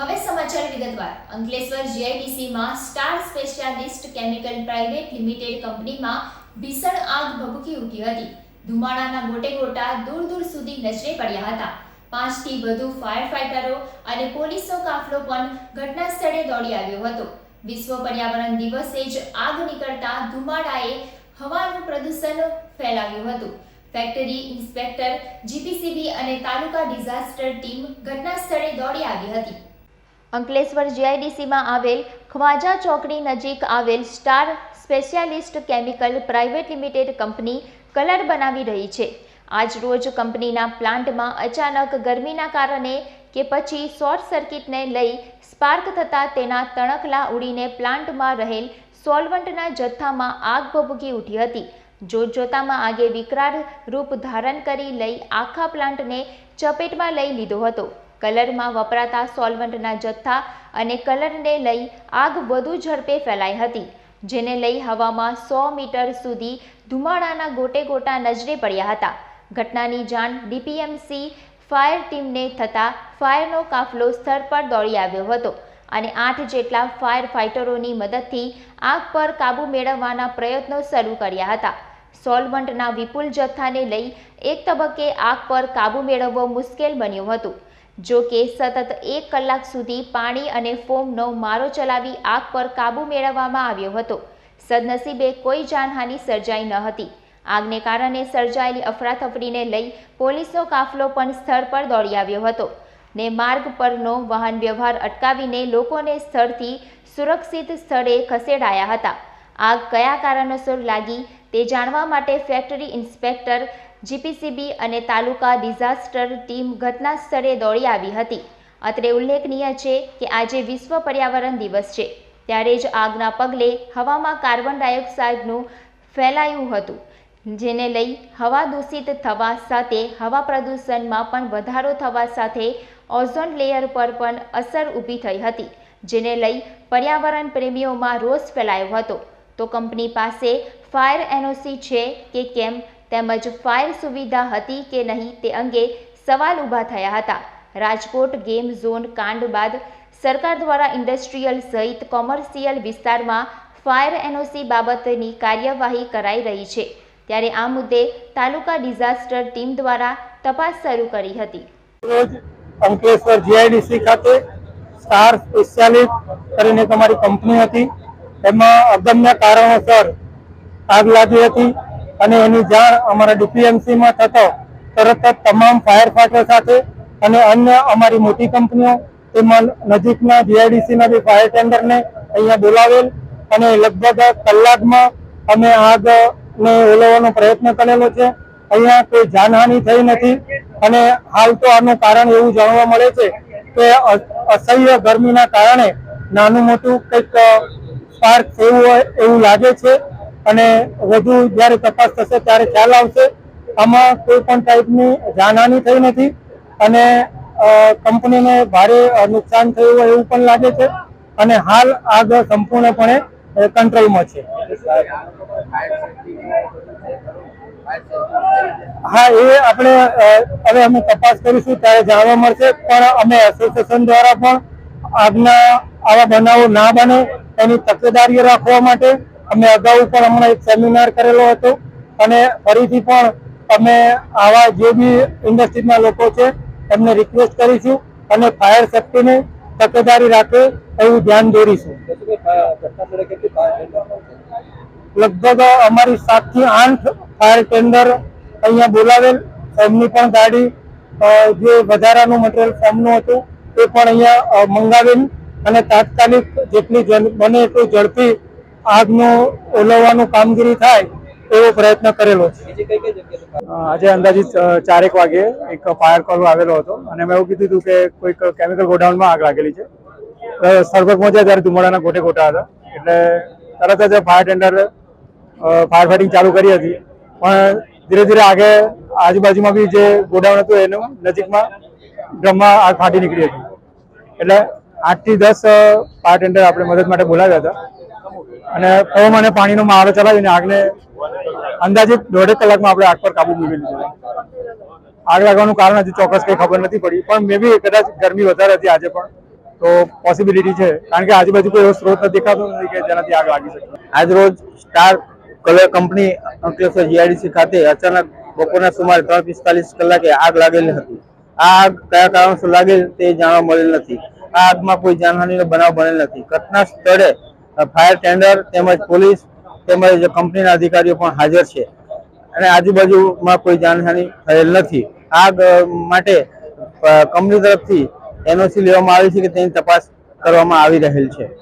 હવે સમાચાર વિગતવાર. Ankleshwar જીઆઈડીસીમાં star specialist chemical private limited કંપનીમાં ભીષણ આગ ભભૂકી ઉઠી હતી. ધુમાડાના ગોટે ગોટા દૂર દૂર સુધી નજરે પડ્યા હતા. પાંચથી વધુ ફાયર ફાઇટરો અને પોલીસનો કાફલો પણ ઘટના સ્થળે દોડી આવ્યો હતો. વિશ્વ પર્યાવરણ દિવસે જ આગ નીકળતા ધુમાડાએ હવાનું પ્રદૂષણ ફેલાવ્યું હતું. ફેક્ટરી ઇન્સ્પેક્ટર, જીપીસીબી અને તાલુકા ડિઝાસ્ટર ટીમ ઘટના સ્થળે દોડી આવી હતી. અંકલેશ્વર જીઆઈડીસીમાં આવેલ ખ્વાજા ચોકડી નજીક આવેલ star specialist chemical private limited company colour બનાવી રહી છે. આજ રોજ કંપનીના પ્લાન્ટમાં અચાનક ગરમીના કારણે કે પછી શોર્ટ સર્કિટને લઈ સ્પાર્ક થતાં તેના તણખલા ઉડીને પ્લાન્ટમાં રહેલ સોલ્વન્ટના જથ્થામાં આગ ભભૂકી ઉઠી હતી. જોતજોતામાં આગે વિકરાળ રૂપ ધારણ કરી લઈ આખા પ્લાન્ટને ચપેટમાં લઈ લીધો હતો. કલરમાં વપરાતા સોલ્વન્ટના જથ્થા અને કલરને લઈ આગ વધુ ઝડપે ફેલાઈ હતી, જેને લઈ હવામાં સો મીટર સુધી ધુમાડાના ગોટે ગોટા નજરે પડ્યા હતા. ઘટનાની જાણ ડીપીએમસી ફાયર ટીમને થતાં ફાયરનો કાફલો સ્થળ પર દોડી આવ્યો હતો અને આઠ જેટલા ફાયર ફાઇટરોની મદદથી આગ પર કાબૂ મેળવવાના પ્રયત્નો શરૂ કર્યા હતા. સોલ્વન્ટના વિપુલ જથ્થાને લઈ એક તબક્કે આગ પર કાબૂ મેળવવો મુશ્કેલ બન્યું હતું. જો કે સતત એક કલાક સુધી પાણી અને ફોમનો મારો ચલાવી આગ પર કાબૂ મેળવવામાં આવ્યો હતો. સદનસીબે કોઈ જાનહાનિ સર્જાઈ ન હતી. આગને કારણે સર્જાયેલી અફરાતફરીને લઈ પોલીસનો કાફલો પણ સ્થળ પર દોડી આવ્યો હતો ને માર્ગ પરનો વાહન વ્યવહાર અટકાવીને લોકોને સ્થળથી સુરક્ષિત સ્થળે ખસેડાયા હતા. આગ કયા કારણોસર લાગી તે જાણવા માટે ફેક્ટરી ઇન્સ્પેક્ટર જીપીસીબી અને તાલુકા ડિઝાસ્ટર ટીમ ઘટના સ્થળે દોડી આવી હતી. અત્રે ઉલ્લેખનીય છે કે આજે વિશ્વ પર્યાવરણ દિવસ છે. ત્યારે જ આગના પગલે હવામાં કાર્બન ડાયોક્સાઇડનું ફેલાયું હતું, જેને લઈ હવા દૂષિત થવા સાથે હવા પ્રદૂષણમાં પણ વધારો થવા સાથે ઓઝોન લેયર પર પણ અસર ઊભી થઈ હતી, જેને લઈ પર્યાવરણ પ્રેમીઓમાં રોષ ફેલાયો હતો. તો કંપની પાસે ફાયર એનઓસી છે કે કેમ? તેમજ ફાયર સુવિધા હતી કે નહીં તે અંગે સવાલ ઊભા થયા હતા. રાજકોટ ગેમ ઝોન કાંડ બાદ સરકાર દ્વારા ઇન્ડસ્ટ્રીયલ સહિત કોમર્શિયલ વિસ્તારમાં ફાયર એનઓસી બાબતની કાર્યવાહી કરાઈ રહી છે. ત્યારે આ મુદ્દે તાલુકા ડિઝાસ્ટર ટીમ દ્વારા તપાસ શરૂ કરી હતી. અંકલેશ્વર જીઆઈડીસી ખાતે સ્ટાર સ્પેશિયાલિસ્ટ કરીને તમારી કંપની હતી. એમાં અગમ્ય કારણોસર આગ લાગી હતી. અને એની જાણ અમારા ડીપીએમસી માં થતો તરત જ તમામ ફાયર ફાઈટર સાથે અને અન્ય અમારી મોટી કંપનીઓ તેમાં નજીકના જીઆઈડીસી ના બી ફાયર ટેન્ડરને અહીંયા બોલાવેલ અને લગભગ કલાકમાં અમે આગને ઓલવવાનો પ્રયત્ન કરેલો છે. અહીંયા કોઈ જાનહાનિ થઈ નથી અને હાલ તો આનું કારણ એવું જાણવા મળે છે કે અસહ્ય ગરમીના કારણે નાનું મોટું કંઈક સ્પાર્ક થયું હોય એવું લાગે છે. અને વધુ જ્યારે તપાસ થશે ત્યારે ખ્યાલ આવશે. આમાં કોઈ પણ ટાઈપની જાનહાની થઈ નથી અને કંપનીને ભારે નુકસાન થયું હોય એવું પણ લાગે છે અને હાલ આગ સંપૂર્ણપણે કંટ્રોલમાં છે. હા, એ આપણે હવે અમે તપાસ કરીશું, ત્યારે જાણવા મળશે. પણ અમે એસોસિએશન દ્વારા પણ આગના આવા બનાવો ના બને, એની તકેદારી રાખવા માટે અમે અગાઉ પણ હમણાં એક સેમિનાર કરેલો હતો અને ફરીથી પણ અમે આવા જે બી ઇન્ડસ્ટ્રીના લોકો છે, એમને રિક્વેસ્ટ કરીશું અને ફાયર સેફ્ટીની તકેદારી રાખે એવું ધ્યાન દોરીશું. લગભગ અમારી સાતથી આઠ ફાયર ટેન્ડર અહીંયા બોલાવેલ. એમની પણ ગાડી જે વધારાનું મટીરિયલ ફોર્મનું હતું તે પણ અહીંયા મંગાવેલ અને તાત્કાલિક જેટલી બને એટલું ઝડપી આગનું ઓલવવાનું કામગીરી થાય એવો પ્રયત્ન કરેલો છે. આજે અંદાજિત ચારેક વાગે એક ફાયર કોલ આવેલો હતો અને મેં એવું કીધું હતું કે કોઈક કેમિકલ ગોડાઉનમાં આગ લાગેલી છે. સ્થળ પર પહોંચ્યા ત્યારે ધુમાડાના ગોટે ગોટા હતા. એટલે તરત જ ફાયર ટેન્ડર ફાયર ફાઇટિંગ ચાલુ કરી હતી. પણ ધીરે ધીરે આગે આજુબાજુમાં બી જે ગોડાઉન હતું એનું નજીકમાં ડ્રમમાં આગ ફાટી નીકળી હતી. એટલે આઠથી દસ ફાયર ટેન્ડર આપણે મદદ માટે બોલાવ્યા હતા. અને પવન અને પાણીનો મારો ચલાવીને આગને અંદાજિત દોઢેક કલાકમાં આપણે આગ પર કાબુ મેળવી લીધો. આગ લાગવાનું કારણ હજી ચોક્કસ કઈ ખબર નથી પડી, પણ મે બી કદાચ ગરમી વધારે હતી આજે પણ, તો પોસિબિલિટી છે. કારણ કે આજુબાજુ કોઈ એવો સ્ત્રોત દેખાતો નથી કે જેનાથી આગ લાગી શકે. આજ રોજ star colour company Ankleshwar GIDC ખાતે અચાનક બપોરના સુમારે ત્રણ પિસ્તાલીસ કલાકે આગ લાગેલી હતી. આ આગ કયા કારણસર લાગેલ તે જાણવા મળેલ નથી. આ આગમાં કોઈ જાનહાનિનો બનાવ બનેલ નથી. ઘટના સ્થળે ફાયર ટેન્ડર તેમજ પોલીસ તેમજ કંપનીના અધિકારીઓ પણ હાજર છે. અને આજુબાજુમાં કોઈ જાનહાનિ થયેલ નથી. આગ માટે કંપની તરફથી એનઓસી લેવામાં આવી છે કે તેની તપાસ કરવામાં આવી રહેલ છે.